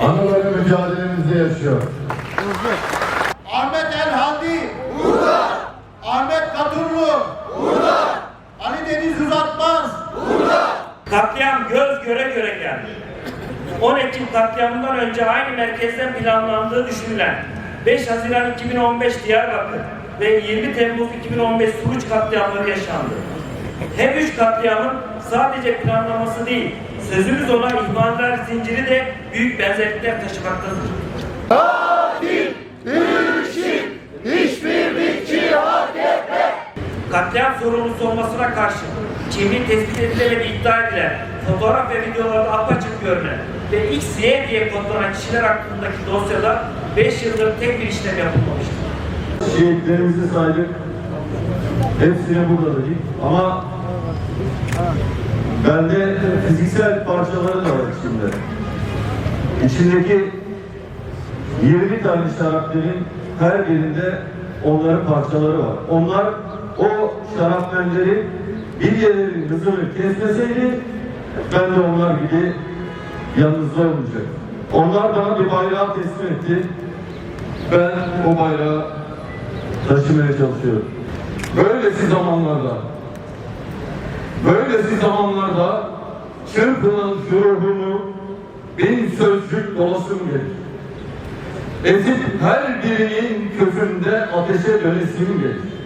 Anıları mücadelemizde yaşıyor. Ahmet El Hadi. Burada. Ahmet Katurlu. Burada. Ali Deniz Uzatmaz. Katliam göz göre göre geldi. 10 Ekim katliamından önce aynı merkezden planlandığı düşünülen 5 Haziran 2015 Diyarbakır ve 20 Temmuz 2015 Suruç katliamları yaşandı. Hem üç katliamın sadece planlaması değil, sözümüz ona ihmaller zinciri de büyük benzerlikler taşımaktadır. Katliam sorumlusu olmasına karşı kimliği tespit edilemedi iddia edilen, fotoğraf ve videolarda apaçık görünen ve X, Y diye kodlanan kişiler hakkındaki dosyada 5 yıldır tek bir işlem yapılmamıştır. Şehitlerimizi saydık. Hepsine burada dedik. Ama bende fiziksel parçaları da var içinde. İçindeki 20 tane şarapnelin her birinde onların parçaları var. Onlar o şarapnelleri bir yerlerin hızını kesmeseydi ben de onlar gibi yanınızda olmayacak. Onlar bana bir bayrağı teslim etti. Ben o bayrağı taşımaya çalışıyorum. Böylesi zamanlarda böylesi zamanlarda çırpınan şu ruhumu bin sözcük dolasım gelir. Ezip her birinin közünde ateşe dönesim gelir.